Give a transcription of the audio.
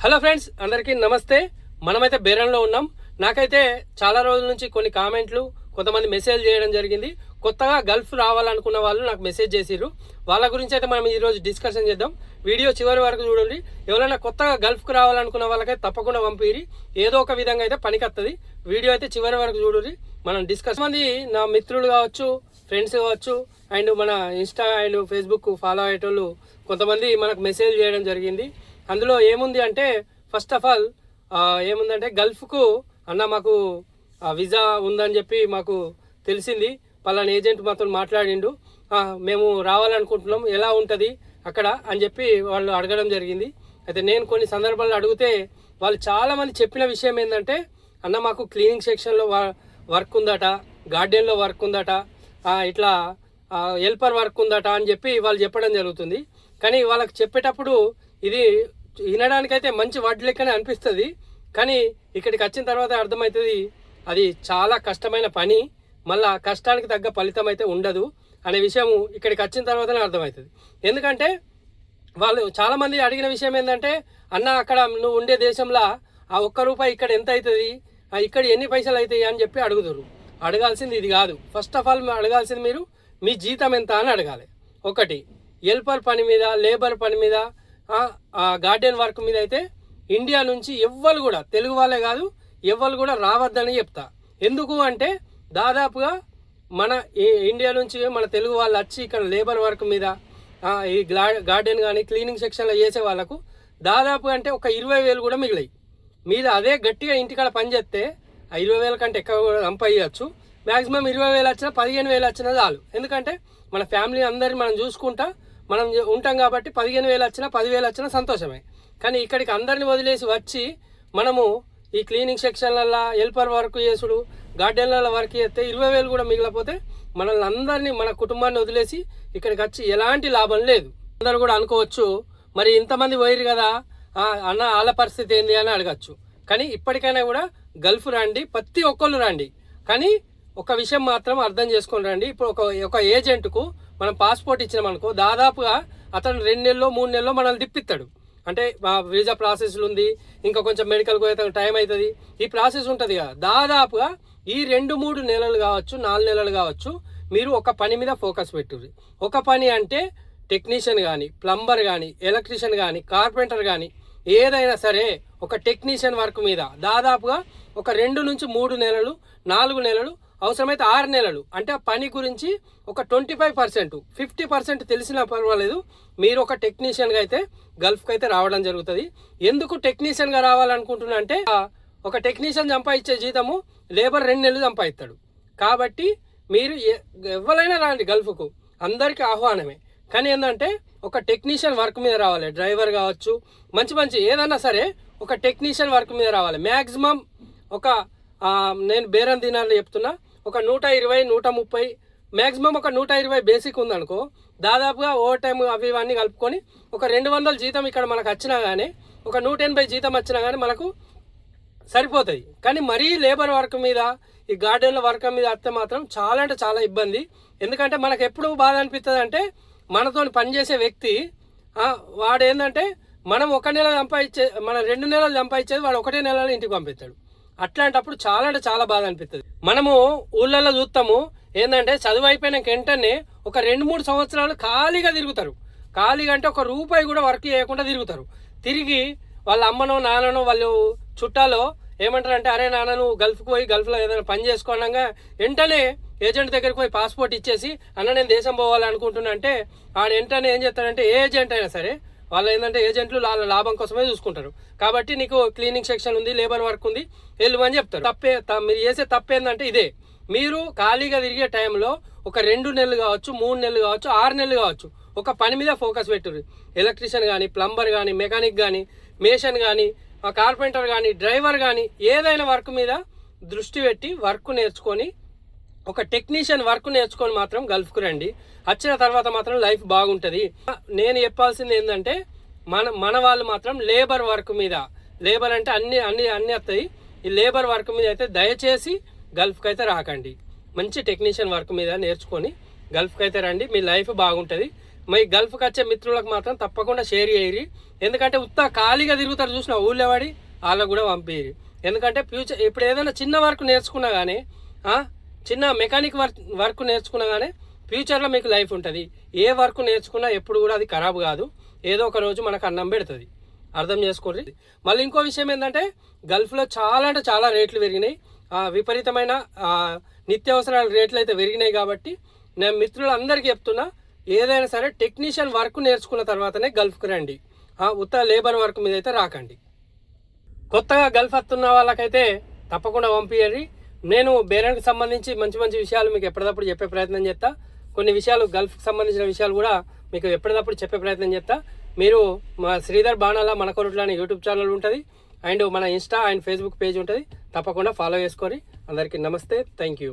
Hello friends అందరికీ నమస్తే. మనమైతే బేరంలో ఉన్నాం. నాకైతే చాలా రోజుల నుంచి కొన్ని కామెంట్లు కొంతమంది మెసేజ్ చేయడం జరిగింది. కొత్తగా గల్ఫ్ రావాలనుకున్న వాళ్ళు నాకు మెసేజ్ చేసిర్రు. వాళ్ళ గురించి అయితే మనం ఈరోజు డిస్కషన్ చేద్దాం. వీడియో చివరి వరకు చూడండి. ఎవరైనా కొత్తగా గల్ఫ్కి రావాలనుకున్న వాళ్ళకైతే తప్పకుండా పంపిరి ఏదో ఒక విధంగా అయితే పనికొస్తుంది వీడియో అయితే చివరి వరకు చూడండి. మనం డిస్కస్ మంది నా మిత్రులు కావచ్చు ఫ్రెండ్స్ కావచ్చు అండ్ మన ఇన్స్టా అండ్ ఫేస్బుక్ ఫాలో అయ్యేటోళ్ళు కొంతమంది మనకు మెసేజ్ చేయడం జరిగింది. అందులో ఏముంది అంటే ఫస్ట్ ఆఫ్ ఆల్ ఏముందంటే గల్ఫ్కు అన్న మాకు వీసా ఉందని చెప్పి మాకు తెలిసింది. పలానా ఏజెంట్ మాతో మాట్లాడిండు. మేము రావాలనుకుంటున్నాం ఎలా ఉంటుంది అక్కడ అని చెప్పి వాళ్ళు అడగడం జరిగింది. అయితే నేను కొన్ని సందర్భాల్లో అడిగితే వాళ్ళు చాలామంది చెప్పిన విషయం ఏంటంటే అన్న మాకు క్లీనింగ్ సెక్షన్లో వర్క్ ఉందట గార్డెన్లో వర్క్ ఉందట ఇట్లా హెల్పర్ వర్క్ ఉందట అని చెప్పి వాళ్ళు చెప్పడం జరుగుతుంది. కానీ వాళ్ళకి చెప్పేటప్పుడు ఇది వినడానికైతే మంచి వాటి లెక్కనే అనిపిస్తుంది. కానీ ఇక్కడికి వచ్చిన తర్వాత అర్థమవుతుంది అది చాలా కష్టమైన పని. మళ్ళా కష్టానికి తగ్గ ఫలితం అయితే ఉండదు అనే విషయం ఇక్కడికి వచ్చిన తర్వాతనే అర్థమవుతుంది ఎందుకంటే వాళ్ళు చాలామంది అడిగిన విషయం ఏంటంటే అన్న అక్కడ నువ్వు ఉండే దేశంలో ఆ ఒక్క రూపాయి ఇక్కడ ఎంత అవుతుంది ఆ ఇక్కడ ఎన్ని పైసలు అవుతాయి అని చెప్పి అడుగుతారు అడగాల్సింది ఇది కాదు. ఫస్ట్ ఆఫ్ ఆల్ అడగాల్సింది మీరు మీ జీతం ఎంత అని అడగాలి. ఒకటి హెల్పర్ పని మీద లేబర్ పని మీద గార్డెన్ వర్క్ మీద అయితే ఇండియా నుంచి ఎవ్వరు కూడా తెలుగు వాళ్ళే కాదు ఎవ్వరు కూడా రావద్దని చెప్తా. ఎందుకు అంటే దాదాపుగా మన ఇండియా నుంచి మన తెలుగు వాళ్ళు వచ్చి ఇక్కడ లేబర్ వర్క్ మీద ఈ గార్డెన్ కానీ క్లీనింగ్ సెక్షన్లో చేసే వాళ్ళకు దాదాపు అంటే ఒక ఇరవై వేలు కూడా మిగిలాయి. మీద అదే గట్టిగా ఇంటికాడ పని చేస్తే ఆ ఇరవై వేల కంటే ఎక్కువ కూడా సంపాదించచ్చు మ్యాక్సిమం ఇరవై వేలు వచ్చినా పదిహేను వేలు వచ్చినా చాలు. ఎందుకంటే మన ఫ్యామిలీ అందరిని మనం చూసుకుంటా మనం ఉంటాం కాబట్టి పదిహేను వేలు వచ్చినా పదివేలు వచ్చినా సంతోషమే. కానీ ఇక్కడికి అందరిని వదిలేసి వచ్చి మనము ఈ క్లీనింగ్ సెక్షన్లలో హెల్పర్ వర్క్ చేసుడు గార్డెన్లలో వర్క్ చేస్తే ఇరవై వేలు కూడా మిగిలిపోతే మనల్ని అందరినీ మన కుటుంబాన్ని వదిలేసి ఇక్కడికి వచ్చి ఎలాంటి లాభం లేదు. అందరూ కూడా అనుకోవచ్చు మరి ఇంతమంది పోయిరు కదా అన్న వాళ్ళ పరిస్థితి ఏంది అని అడగచ్చు. కానీ ఇప్పటికైనా కూడా గల్ఫ్ రండి ప్రతి ఒక్కళ్ళు రండి. కానీ ఒక విషయం మాత్రం అర్థం చేసుకొని రండి. ఇప్పుడు ఒక ఒక ఏజెంట్కు మనం పాస్పోర్ట్ ఇచ్చినామనుకో దాదాపుగా అతను రెండు నెలల్లో మూడు నెలల్లో మనల్ని తిప్పిస్తాడు. అంటే వీజా వీసా ప్రాసెస్లు ఉంది ఇంకా కొంచెం మెడికల్ పోతే టైం అవుతుంది ఈ ప్రాసెస్ ఉంటుంది కదా. దాదాపుగా ఈ రెండు మూడు నెలలు కావచ్చు నాలుగు నెలలు కావచ్చు మీరు ఒక పని మీద ఫోకస్ పెట్టుర్రి. ఒక పని అంటే టెక్నీషియన్ కానీ ప్లంబర్ కానీ ఎలక్ట్రీషియన్ కానీ కార్పెంటర్ కానీ ఏదైనా సరే ఒక టెక్నీషియన్ వర్క్ మీద దాదాపుగా ఒక రెండు నుంచి మూడు నెలలు నాలుగు నెలలు అవసరమైతే ఆరు నెలలు. అంటే ఆ పని గురించి ఒక twenty five percent fifty percent తెలిసినా పర్వాలేదు. మీరు ఒక టెక్నీషియన్గా అయితే గల్ఫ్కి అయితే రావడం జరుగుతుంది. ఎందుకు టెక్నీషియన్గా రావాలనుకుంటున్నా అంటే ఒక టెక్నీషియన్ సంపాదించే జీతము లేబర్ రెండు నెలలు సంపాదిస్తాడు. కాబట్టి మీరు ఎవరైనా రాండి గల్ఫ్కు అందరికీ ఆహ్వానమే. కానీ ఏంటంటే ఒక టెక్నీషియన్ వర్క్ మీద రావాలి. డ్రైవర్ కావచ్చు మంచి మంచి ఏదన్నా సరే ఒక టెక్నీషియన్ వర్క్ మీద రావాలి. మ్యాక్సిమం ఒక నేను బేరం దినాల్లో చెప్తున్నా ఒక నూట ఇరవై నూట ముప్పై మ్యాక్సిమం ఒక నూట ఇరవై బేసిక్ ఉందనుకో దాదాపుగా ఓవర్ టైం అవి ఇవన్నీ కలుపుకొని ఒక రెండు వందల జీతం ఇక్కడ మనకు వచ్చినా కానీ ఒక నూట ఎనభై జీతం వచ్చినా కానీ మనకు సరిపోతాయి. కానీ మరీ లేబర్ వర్క్ మీద ఈ గార్డెన్ల వర్క్ మీద వస్తే మాత్రం చాలా అంటే చాలా ఇబ్బంది. ఎందుకంటే మనకు ఎప్పుడు బాధ అనిపిస్తుంది అంటే మనతో పనిచేసే వ్యక్తి వాడు ఏంటంటే మనం ఒక నెల సంపాదించే మన రెండు నెలలు సంపాదించేది వాడు ఒకటే నెలలో ఇంటికి పంపిస్తాడు. అట్లాంటప్పుడు చాలా అంటే చాలా బాధ అనిపిస్తుంది. మనము ఊళ్ళల్లో చూస్తాము ఏంటంటే చదువు అయిపోయినాక వెంటనే ఒక రెండు మూడు సంవత్సరాలు ఖాళీగా తిరుగుతారు. ఖాళీగా అంటే ఒక రూపాయి కూడా వర్క్ చేయకుండా తిరుగుతారు. తిరిగి వాళ్ళ అమ్మనో నాన్ననో వాళ్ళు చుట్టాలో ఏమంటారంటే అరే నాన్న నువ్వు గల్ఫ్కి పోయి గల్ఫ్లో ఏదైనా పని చేసుకోనంగా వెంటనే ఏజెంట్ దగ్గరికి పోయి పాస్పోర్ట్ ఇచ్చేసి అన్న నేను దేశం పోవాలనుకుంటున్నా అంటే ఆడ వెంటనే ఏం చేస్తాడంటే ఏ ఏజెంట్ అయినా సరే వాళ్ళు ఏంటంటే ఏజెంట్లు వాళ్ళ లాభం కోసమే చూసుకుంటారు. కాబట్టి నీకు క్లీనింగ్ సెక్షన్ ఉంది లేబర్ వర్క్ ఉంది వెళ్ళు అని చెప్తారు. తప్పే మీరు చేసే తప్పేందంటే ఇదే. మీరు ఖాళీగా తిరిగే టైంలో ఒక రెండు నెలలు కావచ్చు మూడు నెలలు కావచ్చు ఆరు నెలలు కావచ్చు ఒక పని మీద ఫోకస్ పెట్టుర్రి ఎలక్ట్రీషియన్ కానీ ప్లంబర్ కానీ మెకానిక్ కానీ మేషన్ కానీ కార్పెంటర్ కానీ డ్రైవర్ కానీ ఏదైనా వర్క్ మీద దృష్టి పెట్టి వర్క్ నేర్చుకొని ఒక టెక్నీషియన్ వర్క్ నేర్చుకొని మాత్రం గల్ఫ్కు రండి. వచ్చిన తర్వాత మాత్రం లైఫ్ బాగుంటుంది. నేను చెప్పాల్సింది ఏంటంటే మన మన వాళ్ళు మాత్రం లేబర్ వర్క్ మీద లేబర్ అంటే అన్ని అన్ని అన్ని వస్తాయి. ఈ లేబర్ వర్క్ మీద అయితే దయచేసి గల్ఫ్కి అయితే రాకండి. మంచి టెక్నీషియన్ వర్క్ మీద నేర్చుకొని గల్ఫ్కి అయితే రండి. మీ లైఫ్ బాగుంటుంది. మీ గల్ఫ్కి వచ్చే మిత్రులకు మాత్రం తప్పకుండా షేర్ చేయరు. ఎందుకంటే ఉత్త ఖాళీగా తిరుగుతారు చూసిన ఊళ్ళో వాడి వాళ్ళకు కూడా పంపించరు ఎందుకంటే ఫ్యూచర్ ఇప్పుడు ఏదైనా చిన్న వర్క్ నేర్చుకున్నా కానీ చిన్న మెకానిక్ వర్క్ వర్క్ నేర్చుకున్నా కానీ ఫ్యూచర్లో మీకు లైఫ్ ఉంటుంది. ఏ వర్క్ నేర్చుకున్నా ఎప్పుడు కూడా అది ఖరాబ్ కాదు. ఏదో ఒక రోజు మనకు అన్నం పెడుతుంది. అర్థం చేసుకోండి. మళ్ళీ ఇంకో విషయం ఏంటంటే గల్ఫ్లో చాలా అంటే చాలా రేట్లు పెరిగినాయి. ఆ, విపరీతమైన నిత్యావసరాల రేట్లు అయితే పెరిగినాయి కాబట్టి నేను మిత్రులందరికీ చెప్తున్నా ఏదైనా సరే టెక్నీషియన్ వర్క్ నేర్చుకున్న తర్వాతనే గల్ఫ్కి రండి. ఉత్తర ఉత్త లేబర్ వర్క్ మీద అయితే రాకండి. కొత్తగా గల్ఫ్ వస్తున్న వాళ్ళకైతే తప్పకుండా పంపించండి నేను బేరానికి సంబంధించి మంచి మంచి విషయాలు మీకు ఎప్పటికప్పుడు చెప్పే ప్రయత్నం చేస్తా. కొన్ని విషయాలు గల్ఫ్కి సంబంధించిన విషయాలు కూడా మీకు ఎప్పటికప్పుడు చెప్పే ప్రయత్నం చేస్తా. మీరు మా శ్రీధర్ బాణాల మన కొరట్లో అనే యూట్యూబ్ ఛానల్ ఉంటుంది. అండ్ మన ఇన్స్టా అండ్ ఫేస్బుక్ పేజ్ ఉంటుంది. తప్పకుండా ఫాలో చేసుకొని అందరికీ నమస్తే. Thank you